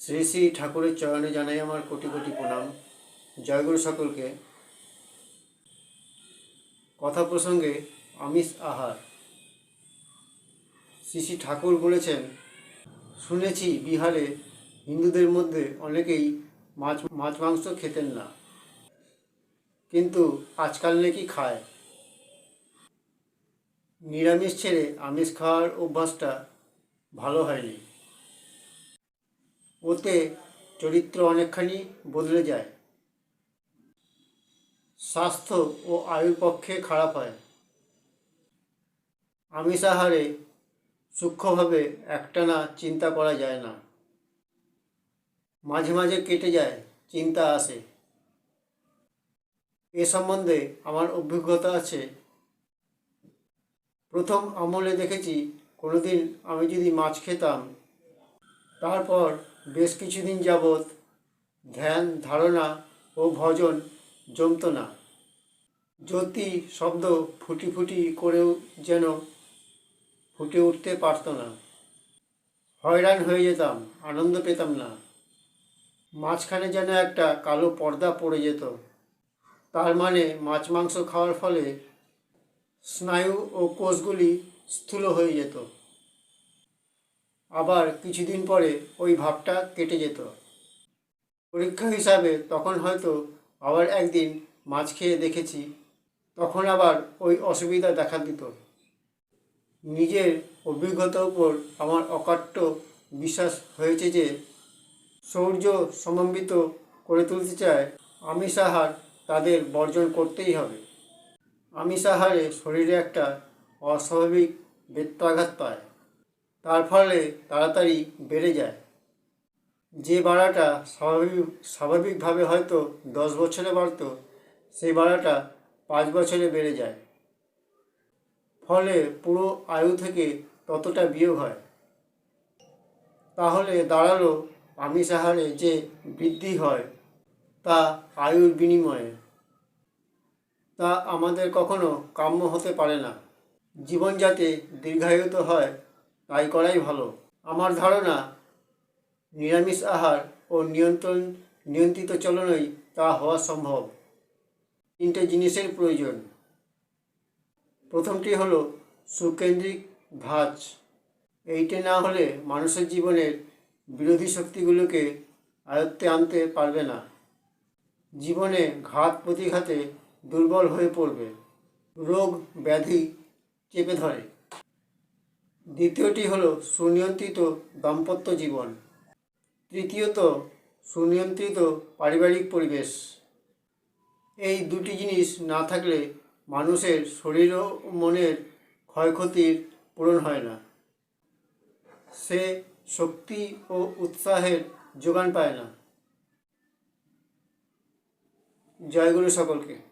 শ্রী শ্রী ঠাকুরের চরণে জানাই আমার কোটি কোটি প্রণাম। জয়গুরু সকলকে। কথা প্রসঙ্গে আমিষ আহার। শ্রী শ্রী ঠাকুর বলেছেন, শুনেছি বিহারে হিন্দুদের মধ্যে অনেকেই মাছ মাছ মাংস খেতেন না, কিন্তু আজকাল নাকি খায়। নিরামিষ ছেড়ে আমিষ খাওয়ার অভ্যাসটা ভালো হয়নি। ওতে চরিত্র অনেকখানি বদলে যায়। স্বাস্থ্য ও আয়ুর পক্ষে খারাপ হয়। আমিষাহারে সূক্ষ্মভাবে একটানা চিন্তা করা যায় না। মাঝে মাঝে কেটে যায়, চিন্তা আসে। এ সম্বন্ধে আমার অভিজ্ঞতা আছে। প্রথম আমলে দেখেছি, কোনোদিন আমি যদি মাছ খেতাম, তারপর বেশ কিছুদিন যাবৎ ধ্যান, ধারণা ও ভজন জমতো না। জ্যোতি শব্দ ফুটি ফুটি করেও যেন ফুটে উঠতে পারত না। হয়রান হয়ে যেতাম, আনন্দ পেতাম না। মাঝখানে যেন একটা কালো পর্দা পড়ে যেত। তার মানে মাছ, মাংস খাওয়ার ফলে স্নায়ু ও কোষগুলি স্থূল হয়ে যেত। আবার কিছুদিন পরে ওই ভাবটা কেটে যেত। পরীক্ষা হিসাবে তখন হয়তো আবার একদিন মাছ খেয়ে দেখেছি, তখন আবার ওই অসুবিধা দেখা দিত। নিজের অভিজ্ঞতার উপর আমার অকাট্য বিশ্বাস হয়েছে যে, সৌর্য সমন্বিত করে তুলতে চায় আমিষাহার তাদের বর্জন করতেই হবে। আমিষাহারে শরীরে একটা অস্বাভাবিক বেত্রাঘাত পায়। তার ফলে তাড়াতাড়ি বেড়ে যায়। যে বাড়াটা স্বাভাবিক, স্বাভাবিকভাবে হয়তো দশ বছরে বাড়তো সেই বাড়াটা পাঁচ বছরে বেড়ে যায়। ফলে পুরো আয়ু থেকে ততটা বিয়োগ হয়। তাহলে দাঁড়াল আমিষাহারে যে বৃদ্ধি হয় তা আয়ুর বিনিময়ে। তা আমাদের কখনো কাম্য হতে পারে না। জীবন যাতে দীর্ঘায়িত হয় তাই করাই ভালো। আমার ধারণা, নিরামিষ আহার ও নিয়ন্ত্রণ, নিয়ন্ত্রিত চলনই তা হওয়া সম্ভব। তিনটে জিনিসের প্রয়োজন। প্রথমটি হলো সুকেন্দ্রিক ধাঁচ এইটে না হলে মানুষের জীবনের বিরোধী শক্তিগুলোকে আয়ত্তে আনতে পারবে না। জীবনে ঘাত প্রতিঘাতে দুর্বল হয়ে পড়বে। রোগ ব্যাধি চেপে ধরে। দ্বিতীয়টি হলো সুনিয়ন্ত্রিত দাম্পত্য জীবন। তৃতীয়ত, সুনিয়ন্ত্রিত পারিবারিক পরিবেশ। এই দুটি জিনিস না থাকলে মানুষের শরীর ও মনের ক্ষয়ক্ষতির পূরণ হয় না। সে শক্তি ও উৎসাহের যোগান পায় না। জয়গুরু সকলকে।